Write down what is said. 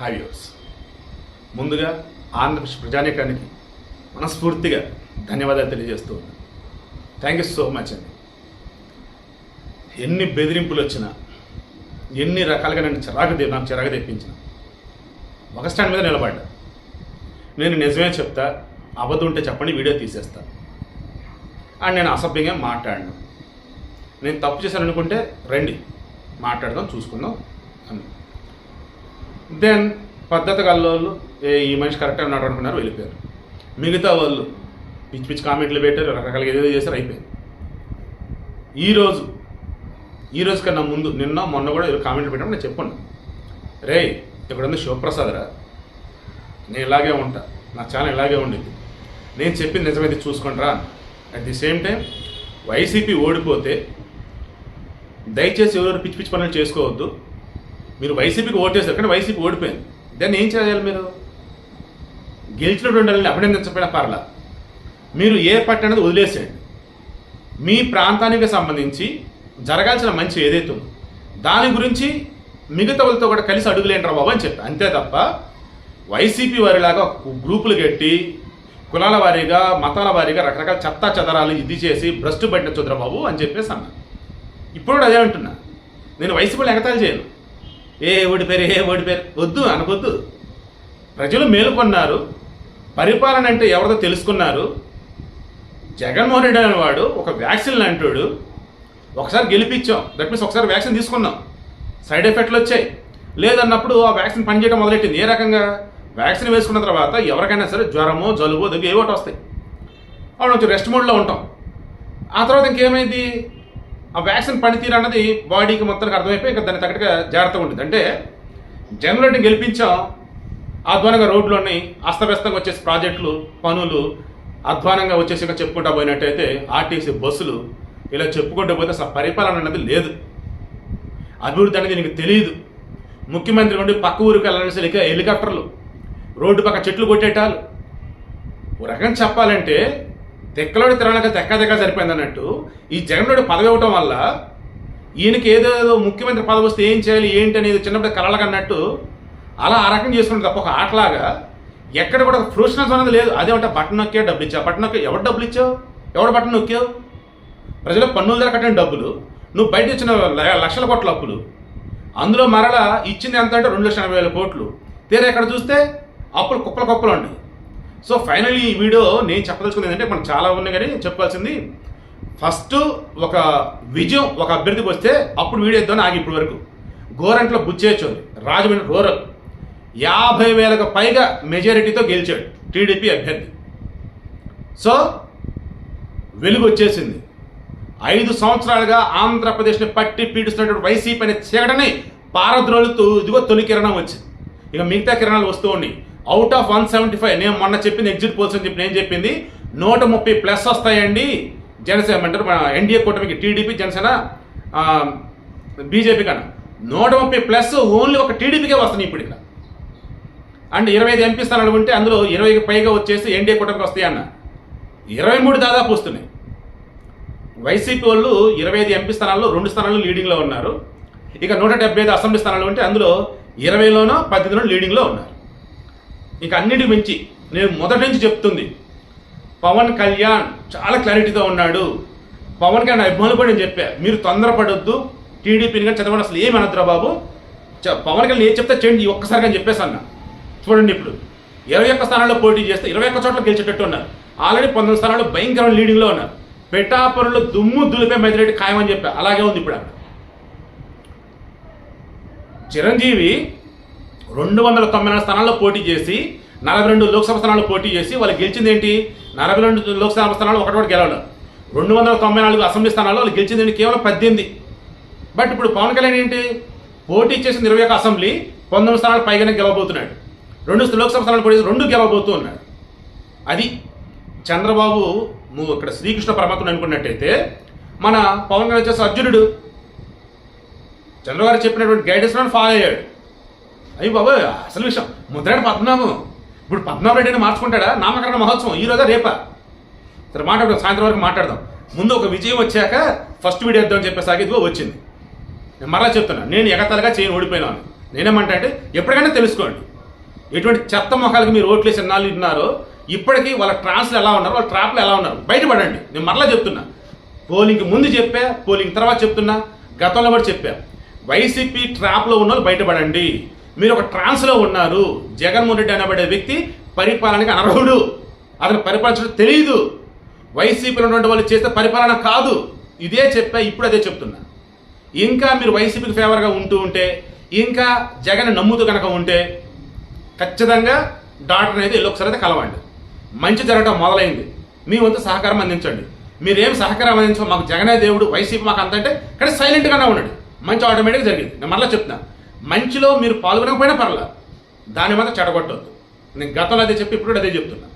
Hi ముందుగా ఆంధ్రప్రదేశ్ ప్రజానీకానికి మనస్ఫూర్తిగా ధన్యవాదాలు తెలియజేస్తూ థ్యాంక్ యూ సో మచ్ అండి. ఎన్ని బెదిరింపులు వచ్చినా ఎన్ని రకాలుగా నేను చిరాకు తె- నాకు చిరాకు తెప్పించిన ఒక స్టాండ్ మీద నిలబడ్డా. నేను నిజమే చెప్తా అబద్ధం ఉంటే చెప్పండి వీడియో తీసేస్తా. అండ్ నేను అసభ్యంగా మాట్లాడను. నేను తప్పు చేశాను అనుకుంటే రండి మాట్లాడదాం చూసుకుందాం అని. దెన్ పద్ధతి కల్లోళ్ళు ఏ ఈ మనిషి కరెక్ట్గా ఉన్నాడు అనుకున్నారు వెళ్ళిపోయారు. మిగతా వాళ్ళు పిచ్చి పిచ్చి కామెంట్లు పెట్టారు రకరకాల ఏదేదో చేశారు అయిపోయింది. ఈరోజు ఈ రోజు కన్నా ముందు నిన్న మొన్న కూడా కామెంట్లు పెట్టాము నేను చెప్పండి రే ఇక్కడ ఉంది శివప్రసాద్ రా. నేను ఇలాగే ఉంటా. నా ఛానల్ ఇలాగే ఉండేది నేను చెప్పింది నిజమైతే చూసుకుంటారా at the same time YCP ఓడిపోతే దయచేసి ఎవరెవరు పిచ్చి పిచ్చి పనులు చేసుకోవద్దు. మీరు వైసీపీకి ఓటేశారు కానీ వైసీపీ ఓడిపోయింది. దాన్ని ఏం చేయాలి మీరు? గెలిచినటువంటి వాళ్ళని అభినందించకపోయినా పర్లా మీరు ఏ పార్టీ అనేది వదిలేసేయండి. మీ ప్రాంతానికి సంబంధించి జరగాల్సిన మంచి ఏదైతే ఉందో దాని గురించి మిగతా వాళ్ళతో కూడా కలిసి అడుగులేంటారు బాబు అని చెప్పి. అంతే తప్ప వైసీపీ వారిలాగా గ్రూపులు కట్టి కులాల వారీగా మతాల వారీగా రకరకాల చెత్తా చెదరాలు ఇది చేసి భ్రష్టు పట్టించుద్రా బాబు అని చెప్పేసి అన్నా ఇప్పుడు కూడా అదే అంటున్నా. నేను వైసీపీలో ఎగతాలు చేయను. ఏ ఓడిపోయారు ఏ ఓడిపోయారు వద్దు అనకొద్దు ప్రజలు మేలుకొన్నారు. పరిపాలన అంటే ఎవరిదో తెలుసుకున్నారు? జగన్మోహన్ రెడ్డి అనేవాడు ఒక వ్యాక్సిన్ లాంటివాడు ఒకసారి గెలిపించాం. దట్ మీన్స్ ఒకసారి వ్యాక్సిన్ తీసుకున్నాం. సైడ్ ఎఫెక్ట్లు వచ్చాయి. లేదన్నప్పుడు ఆ వ్యాక్సిన్ పనిచేయడం మొదలెట్టింది. ఏ రకంగా? వ్యాక్సిన్ వేసుకున్న తర్వాత ఎవరికైనా సరే జ్వరమో జలుబు దగ్గర ఏవోటి వస్తాయి. అవును కొంచెం రెస్ట్ మోడ్లో ఉంటాం. ఆ తర్వాత ఇంకేమైంది? ఆ వ్యాక్సిన్ పనితీరు అన్నది బాడీకి మొత్తానికి అర్థమైపోయి ఇంకా దాన్ని తగ్గట్టుగా జాగ్రత్తగా ఉంటుంది. అంటే జగన్ గెలిపించాం అధ్వానంగా రోడ్లోని అస్తవ్యస్తంగా వచ్చేసి ప్రాజెక్టులు పనులు అధ్వానంగా వచ్చేసి ఇంకా చెప్పుకుంటా పోయినట్టయితే ఆర్టీసీ బస్సులు ఇలా చెప్పుకుంటూ పోతే అసలు పరిపాలన అనేది లేదు. అభివృద్ధి అనేది నీకు తెలియదు. ముఖ్యమంత్రి నుండి పక్క ఊరికి వెళ్ళాల్సిన హెలికాప్టర్లు రోడ్డు పక్క చెట్లు కొట్టేటాలు. ఓ రకం చెప్పాలంటే తెక్కలోడి తిరణాలకు తెక్క తెక్క సరిపోయింది అన్నట్టు ఈ జగన్లోడి పదవి ఇవ్వటం వల్ల ఈయనకి ఏదేదో ముఖ్యమంత్రి పదవి వస్తే ఏం చేయాలి ఏంటి అనేది చిన్నప్పుడు కలలకు అన్నట్టు అలా ఆ రకం చేసుకుంటే తప్ప ఒక ఆటలాగా ఎక్కడ కూడా ఫ్రూషనల్స్ అనేది లేదు. అదే అంటే బటన్ నొక్కే డబ్బులు ఇచ్చావు. బటన్ నొక్కి ఎవరు డబ్బులు ఇచ్చావు? ఎవడు బటన్ నొక్కావు? ప్రజలు పన్నుల ధర కట్టిన డబ్బులు నువ్వు బయట ఇచ్చిన లక్షల కోట్ల అప్పులు. అందులో మరలా ఇచ్చింది ఎంత అంటే రెండు లక్షల ఎనభై వేల కోట్లు. తీరా ఇక్కడ చూస్తే అప్పులు కుప్పల కుప్పలు ఉన్నాయి సో ఫైనల్లీ ఈ వీడియో నేను చెప్పదలుచుకుంది ఏంటంటే మనం చాలా ఉన్నాయి కానీ చెప్పాల్సింది ఫస్ట్ ఒక విజయం ఒక అభ్యర్థికి వస్తే అప్పుడు వీడియో ఇద్దాం ఆగి ఇప్పటి వరకు. గోరంట్లో బుచ్చేయచ్చు రాజమండ్రి రూరల్. యాభై వేలకు పైగా మెజారిటీతో గెలిచాడు టీడీపీ అభ్యర్థి. సో వెలుగు వచ్చేసింది. ఐదు సంవత్సరాలుగా ఆంధ్రప్రదేశ్ని పట్టి పీడిస్తున్నటువంటి వైసీపీ అనే చీకటని పారద్రోలుతూ ఇదిగో తొలి కిరణం వచ్చింది. ఇక మిగతా కిరణాలు వస్తూ ఉన్నాయి. Out of one seventy five నేను మొన్న చెప్పింది ఎగ్జిట్ పోల్స్ అని చెప్పి నేను చెప్పింది. నూట ముప్పై ప్లస్ వస్తాయండి. జనసేన అంటారు మన ఎన్డీఏ కూటమికి టీడీపీ జనసేన బీజేపీ కన్నా. నూట ముప్పై ప్లస్ ఓన్లీ ఒక టీడీపీకే వస్తున్నాయి ఇప్పుడు ఇక్కడ. అండ్ ఇరవై ఐదు ఎంపీ స్థానాలు ఉంటే అందులో ఇరవైకి పైగా వచ్చేసి ఎన్డీఏ కూటమికి వస్తాయి అన్న. ఇరవై మూడు దాదాపు వస్తున్నాయి. వైసీపీ వాళ్ళు ఇరవై ఐదు ఎంపీ స్థానాల్లో రెండు స్థానాలు లీడింగ్లో ఉన్నారు. ఇక నూట డెబ్బై ఐదు అసెంబ్లీ స్థానాలు ఉంటే అందులో ఇరవైలోనో పద్దెనిమిదిలో లీడింగ్లో ఉన్నారు. ఇక అన్నిటి మించి నేను మొదటి నుంచి చెప్తుంది పవన్ కళ్యాణ్ చాలా క్లారిటీతో ఉన్నాడు. పవన్ కళ్యాణ్ అభిమానులు కూడా నేను చెప్పా మీరు తొందరపడొద్దు టీడీపీని కానీ చదవడం అసలు ఏమి అనద్దురా బాబు. పవన్ కళ్యాణ్ ఏం చెప్తే చేయండి ఒక్కసారి అని చెప్పేసి అన్న. చూడండి ఇప్పుడు ఇరవై ఒక్క స్థానాల్లో పోటీ చేస్తే ఇరవై ఒక్క చోట్ల గెలిచేటట్టు ఉన్నారు. ఆల్రెడీ పంతొమ్మిది స్థానాల్లో భయంకరమైన లీడింగ్లో ఉన్నారు. పెట్టాపురంలో దుమ్ము దులిపే మెదిరెడ్డి ఖాయమని చెప్పా అలాగే ఉంది ఇప్పుడు అక్కడ. చిరంజీవి రెండు వందల తొంభై నాలుగు స్థానాల్లో పోటీ చేసి నలభై రెండు లోక్సభ స్థానాల్లో పోటీ చేసి వాళ్ళు గెలిచింది ఏంటి నలభై రెండు లోక్సభ స్థానాలు ఒకటి ఒకటి గెలవడం రెండు వందల తొంభై నాలుగు అసెంబ్లీ స్థానాల్లో వాళ్ళు గెలిచింది ఏంటి కేవలం పద్దెనిమిది. బట్ ఇప్పుడు పవన్ కళ్యాణ్ ఏంటి? పోటీ చేసిన ఇరవై ఒక అసెంబ్లీ పంతొమ్మిది స్థానాలు పైగానే గెలవబోతున్నాడు. రెండు లోక్సభ స్థానాలు పోటీ రెండు గెలవబోతూ ఉన్నాడు. అది చంద్రబాబు నువ్వు ఇక్కడ శ్రీకృష్ణ పరమాత్మను అనుకున్నట్టయితే మన పవన్ కళ్యాణ్ వచ్చేసి అర్జునుడు. చంద్రబాబు చెప్పినటువంటి గైడెన్స్ ఫాలో అయ్యాడు. అయ్యి బాబు అసలు విషయం. ముద్రాడు పద్మనాభం. ఇప్పుడు పద్మనాభ రెడ్డిని మార్చుకుంటాడా? నామకరణ మహోత్సవం ఈ రోజా రేపా? సరే మాట్లాడదాం సాయంత్రం వరకు మాట్లాడదాం. ముందు ఒక విజయం వచ్చాక ఫస్ట్ వీడియో ఇద్దామని చెప్పేసాగి ఇదిగో వచ్చింది. నేను మరలా చెప్తున్నా నేను ఎగతలుగా చేయని ఓడిపోయినాను నేనేమంటా అంటే ఎప్పటికైనా తెలుసుకోండి. ఎటువంటి చెత్త మొఖాలకి మీరు ఓట్లు వేసి ఎన్నాళ్ళు ఉన్నారో ఇప్పటికీ వాళ్ళ ట్రాన్స్లు ఎలా ఉన్నారు వాళ్ళ ట్రాప్లు ఎలా ఉన్నారు బయటపడండి. నేను మరలా చెప్తున్నా. పోలింగ్ ముందు చెప్పా పోలింగ్ తర్వాత చెప్తున్నా గతంలో కూడా చెప్పా. వైసీపీ ట్రాప్లో ఉన్న వాళ్ళు బయటపడండి. మీరు ఒక ట్రాన్స్లో ఉన్నారు. జగన్మోహన్ రెడ్డి అనబడే వ్యక్తి పరిపాలనకి అనర్హుడు. అతను పరిపాలించడం తెలియదు. వైసీపీలో ఉన్నటువంటి వాళ్ళు చేస్తే పరిపాలన కాదు. ఇదే చెప్పా ఇప్పుడు అదే చెప్తున్నా. ఇంకా మీరు వైసీపీకి ఫేవర్గా ఉంటూ ఉంటే ఇంకా జగన్ నమ్ముతూ కనుక ఉంటే ఖచ్చితంగా డాక్టర్ అనేది వెళ్ళి ఒకసారి అయితే కలవండి మంచి జరగడం మొదలైంది. మీ వంతు సహకారం అందించండి. మీరేం సహకారం అందించో మాకు జగనే దేవుడు వైసీపీ మాకు అంత అంటే కానీ సైలెంట్గానే ఉండండి. మంచి ఆటోమేటిక్గా జరిగింది. నేను మరలా చెప్తున్నా. మంచిలో మీరు పాల్గొనకపోయినా పర్లేదు దాని మాత్రం చెడగొట్టద్దు. నేను గతంలో అదే చెప్పి ఇప్పుడు అదే చెప్తున్నా.